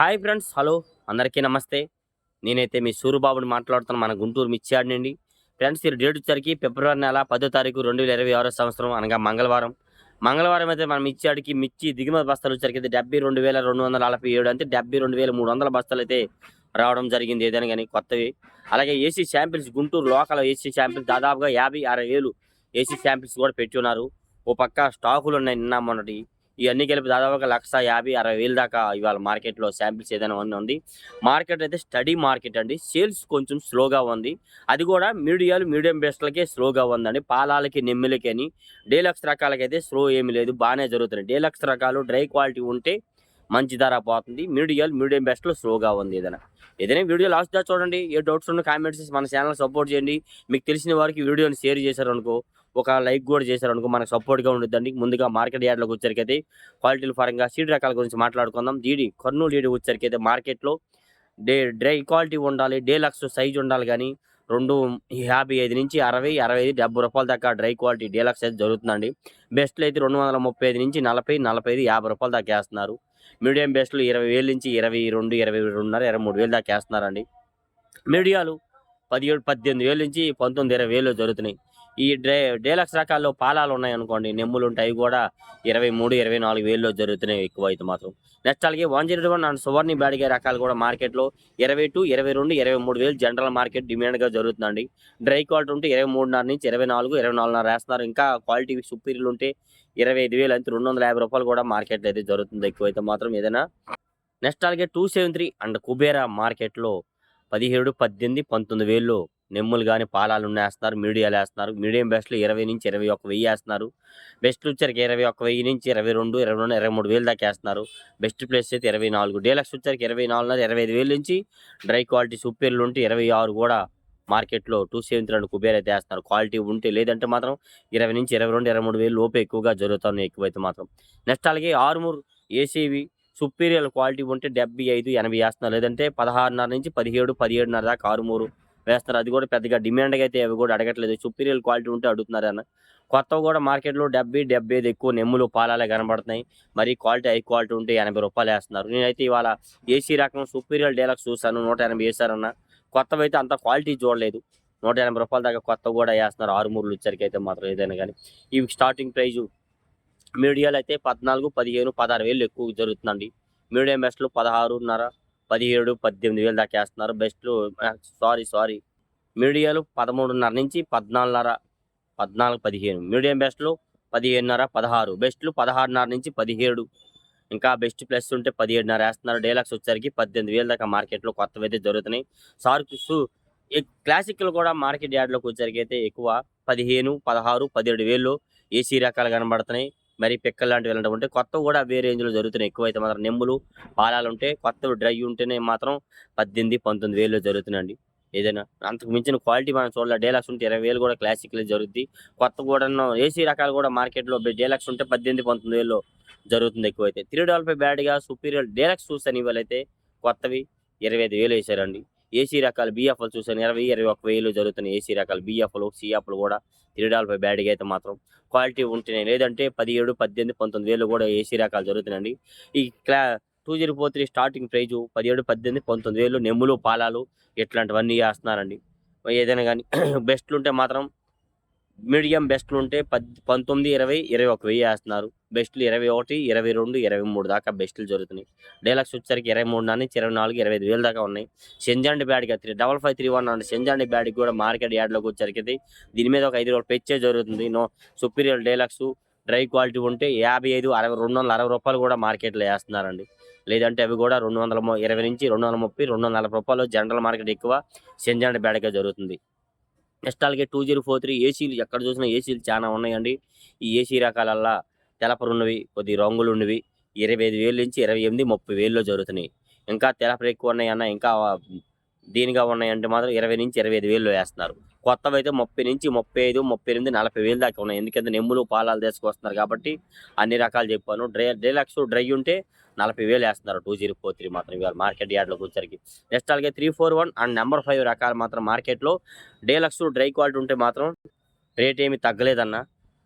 Hi friends hello. అందరికీ నమస్తే. నేనైతే మీ సూరుబాబుని మాట్లాడుతాను మన గుంటూరు మిర్చియాడ్ నుండి ఫ్రెండ్స్ ఈ డేట్ వచ్చరికి ఫిబ్రవరి నెల పదో తారీఖు రెండు వేల ఇరవై ఆరో సంవత్సరం అనగా మంగళవారం. మంగళవారం అయితే మన మిచ్చాడికి మిర్చి దిగుమతి బస్తాలు వచ్చరికి అయితే డెబ్బై రెండు వేల రెండు వందల నలభై ఏడు అంటే డెబ్బై రెండు వేల మూడు వందల బస్తాలు అయితే రావడం జరిగింది ఏదైనా కానీ కొత్తవి. అలాగే AC samples Guntur local AC samples దాదాపుగా యాభై అరవై వేలు ఏసీ శాంపిల్స్ కూడా పెట్టి ఉన్నారు. ఓ పక్క స్టాకులు ఉన్నాయి నిన్న మొన్నటి. ఇవన్నీ కలిపి దాదాపుగా లక్ష యాభై అరవై వేలు దాకా ఇవాళ మార్కెట్లో శాంపిల్స్ ఏదైనా ఉంది ఉంది. మార్కెట్ అయితే స్టడీ మార్కెట్ అండి. సేల్స్ కొంచెం స్లోగా ఉంది. అది కూడా మీడియాలు మీడియం బెస్ట్లకే స్లోగా ఉందండి. పాలాలకి నెమ్మిలకి అని డీలక్స్ రకాలకైతే స్లో ఏమీ లేదు. బాగానే జరుగుతుంది డీలక్స్ రకాలు డ్రై క్వాలిటీ ఉంటే మంచి ధర పోతుంది. మీడియాలు మీడియం బెస్ట్లో స్లోగా ఉంది ఏదైనా. ఏదైనా వీడియో లాస్ట్ దా చూడండి. ఏ డౌట్స్ ఉన్న కామెంట్స్ మన ఛానల్ సపోర్ట్ చేయండి. మీకు తెలిసిన వారికి వీడియోని షేర్ చేశారు అనుకో ఒక లైక్ కూడా చేశారు అనుకో మనకు సపోర్ట్గా ఉంటుందండి ముందుగా మార్కెట్ యార్డ్లోకి వచ్చరికైతే క్వాలిటీల పరంగా సీడ్ రకాల గురించి మాట్లాడుకుందాం. డీడీ కర్నూలు డీడీ వచ్చరికైతే మార్కెట్లో డే డ్రై క్వాలిటీ ఉండాలి డేలక్స్ సైజ్ ఉండాలి కానీ రెండు యాభై ఐదు నుంచి అరవై అరవై ఐదు డెబ్బై రూపాయల దాకా డ్రై క్వాలిటీ డీలక్స్ అయితే జరుగుతుందండి. బెస్ట్లో అయితే రెండు వందల ముప్పై ఐదు నుంచి నలభై నలభై ఐదు యాభై రూపాయల దాకా వేస్తున్నారు. మీడియం బెస్ట్లు ఇరవై వేల నుంచి ఇరవై రెండు ఇరవై రెండున్నర ఇరవై మూడు వేలు దాకా వేస్తున్నారండి. మీడియాలు పదిహేడు పద్దెనిమిది వేల నుంచి పంతొమ్మిది ఇరవై వేలు జరుగుతున్నాయి. ఈ డ్రై డేలక్స్ రకాల్లో పాలాలు ఉన్నాయి అనుకోండి నెమ్ములు ఉంటాయి కూడా ఇరవై మూడు ఇరవై నాలుగు వేల్లో జరుగుతున్నాయి ఎక్కువ అయితే మాత్రం. నెక్స్ట్ అలాగే వన్ జీరో వన్ అండ్ సువర్ణి బ్యాడిగే రకాలు కూడా మార్కెట్లో ఇరవై టూ ఇరవై రెండు ఇరవై మూడు వేలు జనరల్ మార్కెట్ డిమాండ్గా జరుగుతుందండి. డ్రై క్వాలిటీ ఉంటే ఇరవై మూడున్నర నుంచి ఇరవై నాలుగు ఇరవై నాలుగున్నర వేస్తున్నారు. ఇంకా క్వాలిటీ సుపీరియర్ ఉంటే ఇరవై ఐదు వేలు అయితే రెండు వందల యాభై రూపాయలు కూడా మార్కెట్లో అయితే జరుగుతుంది ఎక్కువైతే మాత్రం ఏదైనా. నెక్స్ట్ అలాగే two seven three and Kubera మార్కెట్లో పదిహేడు పద్దెనిమిది పంతొమ్మిది వేలు నెమ్ములు కానీ పాలాలు వేస్తున్నారు మీడియాలు వేస్తున్నారు. మీడియం బెస్ట్లు ఇరవై నుంచి ఇరవై ఒక వెయ్యి వేస్తున్నారు. బెస్ట్ వచ్చరికి ఇరవై ఒక వెయ్యి నుంచి ఇరవై రెండు ఇరవై రెండు ఇరవై మూడు వేలు దాకా వేస్తున్నారు. బెస్ట్ ప్లేస్ అయితే ఇరవై నాలుగు. డీలక్స్ వచ్చరికి ఇరవై నాలుగున్నర ఇరవై ఐదు వేలు నుంచి డ్రై క్వాలిటీ సూపర్లు ఉంటే ఇరవై ఆరు కూడా మార్కెట్లో టూ సెవెన్ త్రీ కుబేర్ అయితే వేస్తున్నారు. క్వాలిటీ ఉంటే లేదంటే మాత్రం ఇరవై నుంచి ఇరవై రెండు ఇరవై మూడు వేలు లోపు ఎక్కువగా జరుగుతున్నాయి ఎక్కువైతే మాత్రం. నెక్స్ట్ అలాగే ఆరుమూరు ఏసీవి సుపీరియర్ క్వాలిటీ ఉంటే డెబ్బై ఐదు ఎనభై వేస్తున్నారు. లేదంటే పదహారున్నర నుంచి పదిహేడు పదిహేడున్నర దాకా ఆరుమూరు వేస్తారు. అది కూడా పెద్దగా డిమాండ్గా అయితే అవి కూడా అడగట్లేదు. సుపీరియర్ క్వాలిటీ ఉంటే అడుగుతున్నారు అన్న. కొత్తవి కూడా మార్కెట్లో డెబ్బై డెబ్బై ఐదు ఎక్కువ నెమ్ములు పాలాలే కనబడుతున్నాయి. మరి క్వాలిటీ హై క్వాలిటీ ఉంటే ఎనభై రూపాయలు వేస్తున్నారు. నేనైతే ఇవాళ ఏసీ రకం సుపీరియర్ డీలక్స్ చూశాను. నూట ఎనభై వేసారన్న కొత్తవి అయితే అంత క్వాలిటీ చూడలేదు. నూట ఎనభై రూపాయల దాకా కొత్త కూడా వేస్తున్నారు. ఆరు మూడు వచ్చరికి అయితే మాత్రం ఏదైనా కానీ. ఇవి స్టార్టింగ్ ప్రైజు మీడియాలు అయితే పద్నాలుగు పదిహేను పదహారు వేలు ఎక్కువ జరుగుతుందండి. మీడియం బెస్ట్లు పదహారున్నర పదిహేడు పద్దెనిమిది వేలు దాకా వేస్తున్నారు. బెస్ట్లు సారీ సారీ. మీడియాలు పదమూడున్నర నుంచి పద్నాలుగున్నర పద్నాలుగు పదిహేను. మీడియం బెస్ట్లు పదిహేనున్నర పదహారు. బెస్ట్లు పదహారున్నర నుంచి పదిహేడు. ఇంకా బెస్ట్ ప్లస్ ఉంటే పదిహేడున్నర వేస్తున్నారు. డీలక్స్ వచ్చేసరికి పద్దెనిమిది వేల దాకా మార్కెట్లో కొత్తవి అయితే జరుగుతున్నాయి సార్క్స్ క్లాసిక్లు కూడా మార్కెట్ యార్డ్లోకి వచ్చేసరికి అయితే ఎక్కువ. పదిహేను పదహారు పదిహేడు వేలు ఏసీ రకాలు కనబడుతున్నాయి. మరి పిక్కలు లాంటివి వెళ్ళడం ఉంటే కొత్త కూడా వేరే రేంజ్లో జరుగుతున్నాయి. ఎక్కువైతే మాత్రం నెమ్ములు పాలాలు ఉంటే కొత్తవి డ్రై ఉంటేనే మాత్రం పద్దెనిమిది పంతొమ్మిది వేలు జరుగుతున్నాయండి. ఏదైనా అంతకు మించిన క్వాలిటీ మనం చూడాలి. డేలాక్స్ ఉంటే ఇరవై వేలు కూడా క్లాసిక్లో జరుగుద్ది. కొత్త కూడా ఏసీ రకాలు కూడా మార్కెట్లో డేలాక్స్ ఉంటే పద్దెనిమిది పంతొమ్మిది వేలు జరుగుతుంది ఎక్కువైతే. త్రీ డెవలప్ బ్యాడ్గా సుపీరియర్ డేలాక్స్ చూస్తాను ఇవాళ అయితే కొత్తవి ఇరవై ఐదు వేలు వేసారండి. ఏసీ రకాలు బిఎఫ్ఎల్ చూసాను ఇరవై ఇరవై ఒక వేలు జరుగుతున్నాయి ఏసీ రకాలు బిఎఫ్లు సిఎఫ్లు కూడా త్రీ డబల్ బ్యాడ్గా అయితే మాత్రం క్వాలిటీ ఉంటున్నాయి లేదంటే పదిహేడు పద్దెనిమిది పంతొమ్మిది వేలు కూడా ఏసీ రకాలు జరుగుతున్నాయండి. ఈ క్లా two zero four three starting price పదిహేడు పద్దెనిమిది పంతొమ్మిది వేలు నెమ్ములు పాలాలు ఇట్లాంటివన్నీ వేస్తున్నారండి. ఏదైనా కానీ బెస్ట్లు ఉంటే మాత్రం మీడియం బెస్ట్లు ఉంటే పద్ పంతొమ్మిది ఇరవై ఇరవై ఒక వెయ్యి వేస్తున్నారు. బెస్ట్లు ఇరవై ఒకటి ఇరవై రెండు ఇరవై మూడు దాకా బెస్ట్లు జరుగుతున్నాయి. డైలాక్స్ వచ్చేసరికి ఇరవై మూడు నుంచి ఇరవై నాలుగు ఇరవై ఐదు వేలు దాకా ఉన్నాయి. సెంజాండి బ్యాడ్కి three double five three one and సెంజాండి బ్యాడ్కి కూడా మార్కెట్ యార్డ్లోకి వచ్చరికి దీని మీద ఒక ఐదు రోజులు పెంచే జరుగుతుంది. No superior deluxe dry quality ఉంటే యాభై ఐదు అరవై రెండు వందల అరవై రూపాయలు కూడా మార్కెట్లో వేస్తున్నారండి. లేదంటే అవి కూడా రెండు వందల ఇరవై నుంచి రెండు వందల ముప్పై రెండు వందల నలభై రూపాయలు జనరల్ మార్కెట్ ఎక్కువ సెంజాండి బ్యాడ్గా జరుగుతుంది. నెక్స్ట్ అలాగే టూ జీరో ఫోర్ త్రీ ఏసీలు ఎక్కడ చూసినా ఏసీలు చాలా ఉన్నాయండి. ఈ ఏసీ రకాలల్లా తెలపరు ఉన్నవి కొద్ది రంగులు ఉన్నవి ఇరవై ఐదు వేలు నుంచి ఇరవై ఎనిమిది ముప్పై వేల్లో జరుగుతున్నాయి. ఇంకా తెలపరు ఎక్కువ ఉన్నాయన్న ఇంకా దీనిగా ఉన్నాయంటే మాత్రం ఇరవై నుంచి ఇరవై ఐదు వేలు వేస్తున్నారు. కొత్తవి అయితే ముప్పై నుంచి ముప్పై ఐదు ముప్పై ఎనిమిది నలభై వేలు దాకా ఉన్నాయి. ఎందుకంటే నెమ్ములు పాలాలు తీసుకొస్తున్నారు కాబట్టి అన్ని రకాలు చెప్పాను. డ్రై డైలాక్స్ డ్రై ఉంటే నలభై వేలు వేస్తున్నారు. టూ జీరో ఫోర్ త్రీ మాత్రం ఇవాళ మార్కెట్ యార్డ్లోకి వచ్చరికి నెక్స్ట్ అలాగే three four one and number five రకాలు మాత్రం మార్కెట్లో డీలక్స్ డ్రై క్వాలిటీ ఉంటే మాత్రం రేట్ ఏమి తగ్గలేదన్న.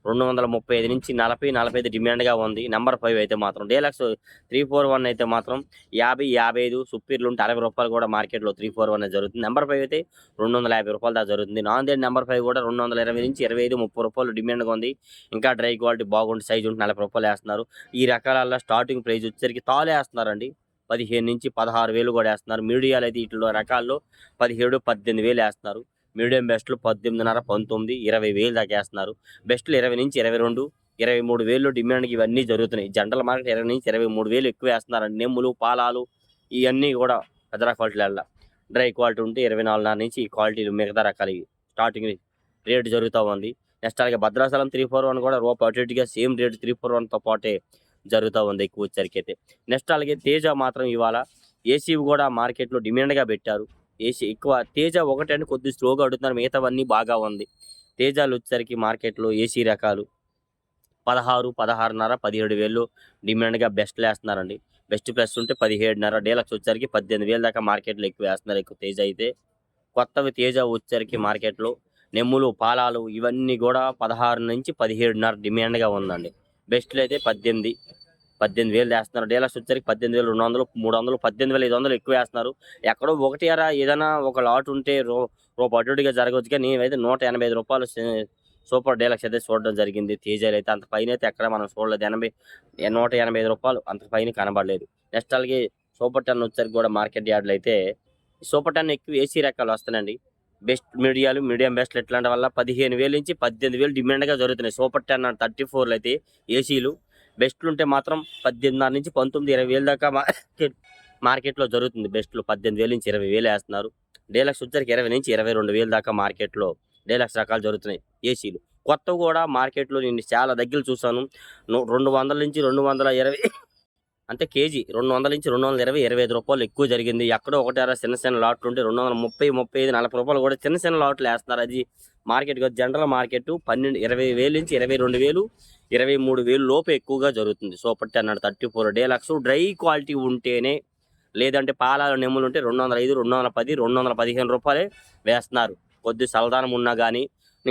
రెండు వందల ముప్పై ఐదు నుంచి నలభై నలభై ఐదు డిమాండ్గా ఉంది. నెంబర్ ఫైవ్ అయితే మాత్రం డీలక్స్ త్రీ ఫోర్ వన్ అయితే మాత్రం యాభై యాభై ఐదు సుప్పీర్లు ఉంటే అరవై రూపాయలు కూడా మార్కెట్లో త్రీ ఫోర్ వన్ జరుగుతుంది. నెంబర్ ఫైవ్ అయితే రెండు వందల యాభై రూపాయలు దాకా జరుగుతుంది. నాన్ దేడ్ నెంబర్ ఫైవ్ కూడా రెండు వందల ఇరవై నుంచి ఇరవై ఐదు ముప్పై రూపాయలు డిమాండ్గా ఉంది. ఇంకా డ్రై క్వాలిటీ బాగుంటుంది సైజ్ ఉంటే నలభై రూపాయలు వేస్తున్నారు. ఈ రకాల స్టార్టింగ్ ప్రైస్ వచ్చేసరికి తాలు వేస్తున్నారండి. పదిహేను నుంచి పదహారు వేలు కూడా వేస్తున్నారు. మీడియాలు అయితే వీటిలో రకాల్లో పదిహేడు పద్దెనిమిది వేలు వేస్తున్నారు. మీడియం బెస్ట్లు పద్దెనిమిదిన్నర పంతొమ్మిది ఇరవై వేలు దాకా వేస్తున్నారు. బెస్ట్లు ఇరవై నుంచి ఇరవై రెండు ఇరవై మూడు వేలు డిమాండ్కి ఇవన్నీ జరుగుతున్నాయి. జనరల్ మార్కెట్ ఇరవై నుంచి ఇరవై మూడు వేలు ఎక్కువ వేస్తున్నారండి నెమ్ములు పాలాలు ఇవన్నీ కూడా పెద్ద క్వాలిటీల డ్రై క్వాలిటీ ఉంటే ఇరవై నాలుగున్నర నుంచి ఈ క్వాలిటీలు మిగతా రకాలు స్టార్టింగ్ రేటు జరుగుతూ ఉంది. నెక్స్ట్ అలాగే భద్రాచలం త్రీ ఫోర్ వన్ కూడా రూపాయి అటు ఇటుగా సేమ్ రేటు త్రీ ఫోర్ వన్తో పాటే జరుగుతూ ఉంది ఎక్కువ వచ్చరికి అయితే. నెక్స్ట్ అలాగే తేజ మాత్రం ఇవాళ ఏసీ కూడా మార్కెట్లో డిమాండ్గా పెట్టారు. ఏసీ ఎక్కువ. తేజ ఒకటి అంటే కొద్ది స్లోగా అడుగుతున్నారు. మిగతావన్నీ బాగా ఉంది. తేజాలు వచ్చేసరికి మార్కెట్లో ఏసీ రకాలు పదహారు పదహారున్నర పదిహేడు వేలు డిమాండ్గా బెస్ట్ వేస్తున్నారండి బెస్ట్ ప్లస్ ఉంటే పదిహేడున్నర డీలక్స్ వచ్చేసరికి పద్దెనిమిది వేలు దాకా మార్కెట్లో ఎక్కువ వేస్తున్నారు ఎక్కువ తేజ అయితే. కొత్తవి తేజ వచ్చేసరికి మార్కెట్లో నెమ్ములు పాలాలు ఇవన్నీ కూడా పదహారు నుంచి పదిహేడున్నర డిమాండ్గా ఉందండి. బెస్ట్లు అయితే పద్దెనిమిది పద్దెనిమిది వేలు వేస్తున్నారు. డీలక్స్ వచ్చేసరికి పద్దెనిమిది వేలు రెండు వందలు మూడు వందలు పద్దెనిమిది వేలు ఐదు వందలు ఎక్కువ వేస్తున్నారు. ఎక్కడో ఒకటి అరా ఏదైనా ఒక లాట్ ఉంటే రో రూపాయి అటు జరగవచ్చు కానీ నేనైతే నూట ఎనభై ఐదు రూపాయలు సూపర్ డీలక్స్ అయితే చూడడం జరిగింది. తేజాలు అయితే అంత పైన అయితే ఎక్కడ మనం చూడలేదు. ఎనభై నూట ఎనభై ఐదు రూపాయలు అంత పైన కనబడలేదు. నెక్స్ట్ అలాగే సూపర్ టెన్ వచ్చరికి కూడా మార్కెట్ యార్డ్లు అయితే సూపర్ టెన్ ఎక్కువ ఏసీ రకాలు వస్తాయండి బెస్ట్ మీడియాలు మీడియం బెస్ట్లు ఎట్లాంటి వల్ల పదిహేను వేలు నుంచి పద్దెనిమిది వేలు డిమాండ్గా జరుగుతున్నాయి. సూపర్ టెన్ థర్టీ ఫోర్లు అయితే ఏసీలు బెస్ట్లు ఉంటే మాత్రం పద్దెనిమిదిన్నర నుంచి పంతొమ్మిది ఇరవై వేలు దాకా మార్కెట్ మార్కెట్లో జరుగుతుంది బెస్ట్లు. పద్దెనిమిది వేలు నుంచి ఇరవై వేలు వేస్తున్నారు. డేలక్స్ వచ్చరికి ఇరవై నుంచి ఇరవై రెండు వేలు దాకా మార్కెట్లో డేలక్స్ రకాలు జరుగుతున్నాయి ఏసీలు. కొత్త కూడా మార్కెట్లో నేను చాలా దగ్గర చూసాను రెండు వందల నుంచి రెండు వందల ఇరవై అంటే కేజీ రెండు వందల నుంచి రెండు వందల ఇరవై ఇరవై ఐదు రూపాయలు ఎక్కువ జరిగింది. ఎక్కడో ఒకటి అర చిన్న చిన్న లాట్లు ఉంటే రెండు వందల ముప్పై ముప్పై ఐదు నలభై రూపాయలు కూడా చిన్న చిన్న లాట్లు వేస్తున్నారు. అది మార్కెట్ కాదు జనరల్ మార్కెట్ పన్నెండు ఇరవై వేలు నుంచి ఇరవై రెండు వేలు ఇరవై మూడు వేలు లోపు ఎక్కువగా జరుగుతుంది. Super ten hundred thirty four deluxe dry quality ఉంటేనే లేదంటే పాలాల నెమ్ములు ఉంటే రెండు వందల ఐదు రెండు వందల పది రెండు వందల పదిహేను రూపాయలే వేస్తున్నారు. కొద్ది సలదానం ఉన్నా కానీ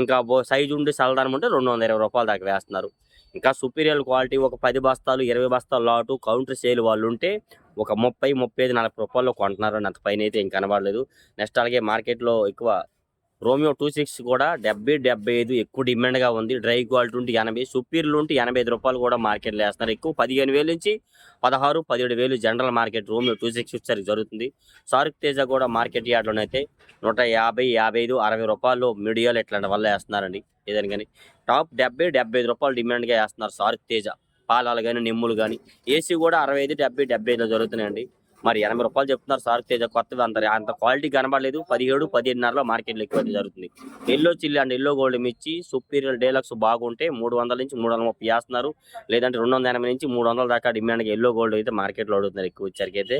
ఇంకా సైజు ఉండి సలదానం ఉంటే రెండు వందల ఇరవై రూపాయల దాకా వేస్తున్నారు. ఇంకా సుపీరియర్ క్వాలిటీ ఒక పది బస్తాలు ఇరవై బస్తాలు లాటు కౌంటర్ సేల్ వాళ్ళు ఉంటే ఒక ముప్పై ముప్పై ఐదు నలభై రూపాయల్లో కొంటున్నారు అంత పైన అయితే ఏం కనబడలేదు. నెక్స్ట్ అలాగే మార్కెట్లో ఎక్కువ రోమియో టూ సిక్స్ కూడా డెబ్బై డెబ్బై ఐదు ఎక్కువ డిమాండ్గా ఉంది. డ్రై క్వాలిటీ ఉంటే ఎనభై సుపీరియర్లు ఉంటే ఎనభై ఐదు రూపాయలు కూడా మార్కెట్లో వేస్తున్నారు. ఎక్కువ పదిహేను వేలు నుంచి పదహారు పదిహేడు వేలు general market Romeo two six వచ్చేసరికి జరుగుతుంది. సారుక్ తేజ కూడా మార్కెట్ యార్డ్లోనైతే నూట యాభై యాభై ఐదు అరవై రూపాయలు మీడియాలు ఇట్లాంటి వల్ల వేస్తున్నారండి. ఏదైనా కానీ టాప్ డెబ్బై డెబ్బై ఐదు రూపాయలు డిమాండ్గా వేస్తున్నారు సారుక్ తేజ. పాలాలు కానీ నిమ్ములు కానీ ఏసీ కూడా అరవై ఐదు డెబ్బై డెబ్బై ఐదులో జరుగుతున్నాయండి. మరి ఎనభై రూపాయలు చెప్తున్నారు సార్ తేజ కొత్తవి అంత అంత క్వాలిటీ కనబడలేదు. పదిహేడు పదిహేనున్నరలో మార్కెట్లో ఎక్కువ అయితే జరుగుతుంది. Yellow chilli and yellow gold మిర్చి సుపీరియర్ డేలక్స్ బాగుంటే మూడు వందల నుంచి మూడు వందల ముప్పై వేస్తున్నారు. లేదంటే రెండు వందల ఎనభై నుంచి మూడు వందల దాకా డిమాండ్గా ఎల్లో గోల్డ్ అయితే మార్కెట్లో అడుగుతున్నారు ఎక్కువ వచ్చరికి అయితే.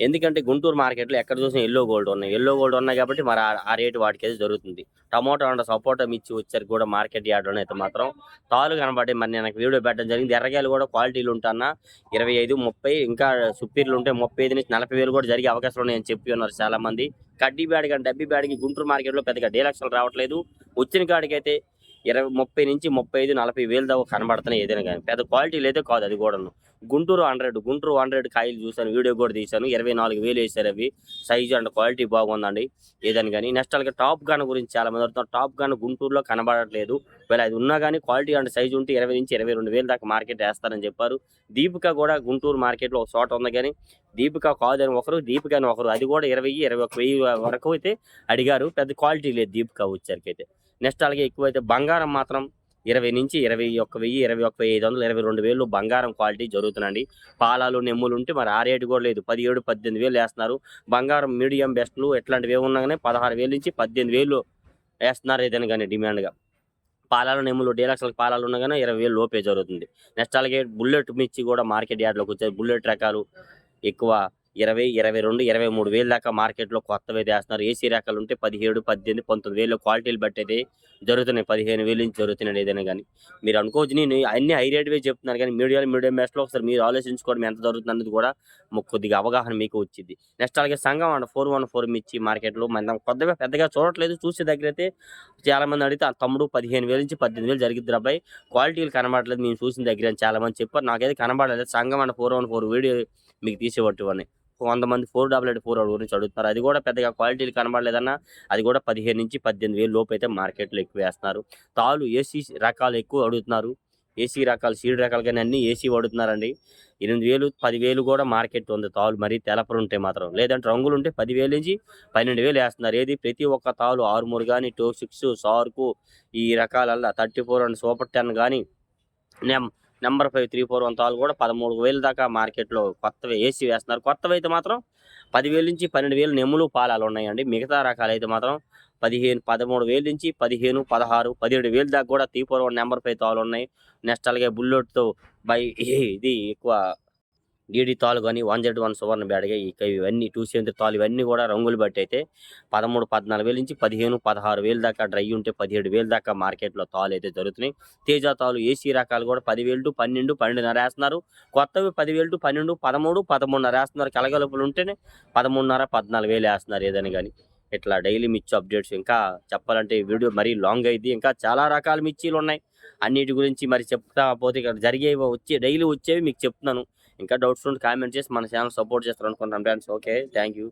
ఎందుకంటే గుంటూరు మార్కెట్లో ఎక్కడ చూసినా ఎల్లో గోల్డ్ ఉన్నాయి. ఎల్లో గోల్డ్ ఉన్నాయి కాబట్టి మరి ఆ- రేటు వాటికి అయితే జరుగుతుంది. టమాటో అండ్ సపోటా మిర్చి వచ్చరికి కూడా మార్కెట్ యార్డ్లోనే అయితే మాత్రం తాలు కనబడి మరి నేను వీడియో పెట్టడం జరిగింది. ఎర్రగాయలు కూడా క్వాలిటీలు ఉంటానా ఇరవై ఐదు ముప్పై ఇంకా సుప్పీర్లు ఉంటే ముప్పై ఐదు నుంచి నలభై వేలు కూడా జరిగే అవకాశాలు ఉన్నాయని చెప్పి ఉన్నారు చాలా మంది కడ్డీ బ్యాడ్ కానీ డబ్బీ బ్యాడ్కి గుంటూరు మార్కెట్లో పెద్దగా డీలక్షలు రావట్లేదు. వచ్చిన కాడికైతే ఇరవై ముప్పై నుంచి ముప్పై ఐదు నలభై వేలు దాకా కనబడుతున్నాయి ఏదైనా కానీ. పెద్ద క్వాలిటీ లేదో కాదు అది కూడాను. గుంటూరు హండ్రెడ్ గుంటూరు హండ్రెడ్ కాయలు చూశాను వీడియో కూడా తీశాను. ఇరవై నాలుగు వేలు వేసారు అవి. సైజు అండ్ క్వాలిటీ బాగుందండి. ఏదని కానీ నెక్స్ట్ అలాగే టాప్ గన్ గురించి చాలా మంది అడుగుతారు టాప్ గన్ గుంటూరులో కనబడట్లేదు. వేళ అది ఉన్నా కానీ క్వాలిటీ అండ్ సైజు ఉంటే ఇరవై నుంచి ఇరవై రెండు వేలు దాకా మార్కెట్ వేస్తారని చెప్పారు. దీపిక కూడా గుంటూరు మార్కెట్లో ఒక చోట ఉంది కానీ దీపిక కాదని ఒకరు దీపిక అని ఒకరు. అది కూడా ఇరవై ఇరవై ఒక వెయ్యి వరకు అయితే అడిగారు. పెద్ద క్వాలిటీ లేదు దీపిక వచ్చేసరికి అయితే. నెక్స్ట్ అలాగే ఎక్కువైతే బంగారం మాత్రం ఇరవై నుంచి ఇరవై ఒక్క వెయ్యి ఇరవై ఒక్క వెయ్యి ఐదు వందలు ఇరవై రెండు వేలు బంగారం క్వాలిటీ జరుగుతుందండి. పాలాలు నెమ్ములు ఉంటే మరి ఆ రేటు కూడా లేదు. పదిహేడు పద్దెనిమిది వేలు వేస్తున్నారు. బంగారం మీడియం బెస్ట్లు ఎట్లాంటివి ఏమి పదహారు వేలు నుంచి పద్దెనిమిది వేలు వేస్తున్నారు ఏదైనా కానీ డిమాండ్గా. పాలాలు నెమ్ములు డీలక్స్లకు పాలాలు ఉన్నా కానీ ఇరవై వేలు లోపే జరుగుతుంది. నెక్స్ట్ అలాగే బుల్లెట్ మిర్చి కూడా మార్కెట్ యార్డ్లోకి వచ్చాయి. బుల్లెట్ రకాలు ఎక్కువ ఇరవై ఇరవై రెండు ఇరవై మూడు వేలు దాకా మార్కెట్లో కొత్తవి వేస్తున్నారు ఏసీ రకాలు ఉంటే పదిహేడు పద్దెనిమిది పంతొమ్మిది వేలు క్వాలిటీలు బట్టేది జరుగుతున్నాయి. పదిహేను వేలు నుంచి జరుగుతున్నాయి ఏదైనా కానీ. మీరు అనుకోవచ్చు నేను అన్ని హై రేట్వే చెప్తున్నాను కానీ మీడియాలో మీడియం బెస్ట్లో ఒకసారి మీరు ఆలోచించుకోవడం ఎంత జరుగుతుంది అనేది కూడా కొద్దిగా అవగాహన మీకు వచ్చింది. నెక్స్ట్ అలాగే సంఘం అండ్ ఫోర్ వన్ ఫోర్ మిర్చి మార్కెట్లో మనం కొత్తగా పెద్దగా చూడట్లేదు. చూసే దగ్గర అయితే చాలామంది అడిగితే ఆ తమ్ముడు పదిహేను వేల నుంచి పద్దెనిమిది వేలు జరిగింది అబ్బాయి. క్వాలిటీలు కనబడలేదు మేము చూసిన దగ్గర అని చెప్పారు. నాకైతే కనబడలేదు. సంఘం and four one four video మీకు తీసేవట్టువని వంద మంది ఫోర్ డబల్ ఎయిట్ ఫోర్ గురించి అడుగుతున్నారు. అది కూడా పెద్దగా క్వాలిటీలు కనబడలేదన్నా అది కూడా పదిహేను నుంచి పద్దెనిమిది వేలు లోపు అయితే మార్కెట్లో ఎక్కువ వేస్తున్నారు. తాలు ఏసీ రకాలు ఎక్కువ అడుగుతున్నారు. ఏసీ రకాలు సీడ్ రకాలు కానీ అన్ని ఏసీ వాడుతున్నారండి. ఎనిమిది వేలు పదివేలు కూడా మార్కెట్ ఉంది. తాళ్ళు మరీ తెలపలు ఉంటే మాత్రం. లేదంటే రంగులు ఉంటే పదివేలు నుంచి పన్నెండు వేలు వేస్తున్నారు. ఏది? ప్రతి ఒక్క తాళ్ళు ఆరుమూరు కానీ టో సిక్స్ సార్కు ఈ రకాలల్లా thirty four and super ten కానీ నెం number five three four one తాలు కూడా పదమూడు వేలు దాకా మార్కెట్లో కొత్తవి ఏసీ వేస్తున్నారు. కొత్తవి అయితే మాత్రం పదివేల నుంచి పన్నెండు వేలు నెమ్ములు పాలాలు ఉన్నాయండి. మిగతా రకాలు అయితే మాత్రం పదిహేను పదమూడు వేల నుంచి పదిహేను పదహారు పదిహేడు వేలు దాకా కూడా three four one number five తాలు ఉన్నాయి. నెక్స్ట్ అలాగే బుల్లెట్తో బై ఇది ఎక్కువ డీడీ తాలు కానీ వన్ జెడ్ వన్ సువర్ణ బ్యాడ్గా ఇక ఇవన్నీ టూ సెవెంటీ తాలు ఇవన్నీ కూడా రంగులు బట్టి అయితే పదమూడు పద్నాలుగు వేల నుంచి పదిహేను పదహారు వేలు దాకా డ్రై ఉంటే పదిహేడు వేలు దాకా మార్కెట్లో తాలు అయితే జరుగుతున్నాయి తేజ తాలు ఏసీ రకాలు కూడా పదివేలు టు పన్నెండు పన్నెండున్నర వేస్తున్నారు. కొత్తవి పదివేలు టు పన్నెండు పదమూడు పదమూడున్నర వేస్తున్నారు. కలగలుపులు ఉంటేనే పదమూడున్నర పద్నాలుగు వేలు వేస్తున్నారు ఏదని కానీ. ఇట్లా డైలీ మిర్చి అప్డేట్స్ ఇంకా చెప్పాలంటే వీడియో మరీ లాంగ్ అయింది ఇంకా చాలా రకాల మిర్చీలు ఉన్నాయి. అన్నిటి గురించి మరి చెప్తా పోతే ఇక్కడ జరిగేవి వచ్చే డైలీ వచ్చేవి మీకు చెప్తున్నాను. ఇంకా డౌట్స్ ఉంటే కామెంట్ చేసి మన ఛానల్ సపోర్ట్ చేస్తారు అనుకుంటాం ఫ్రెండ్స్ ఓకే థ్యాంక్ యూ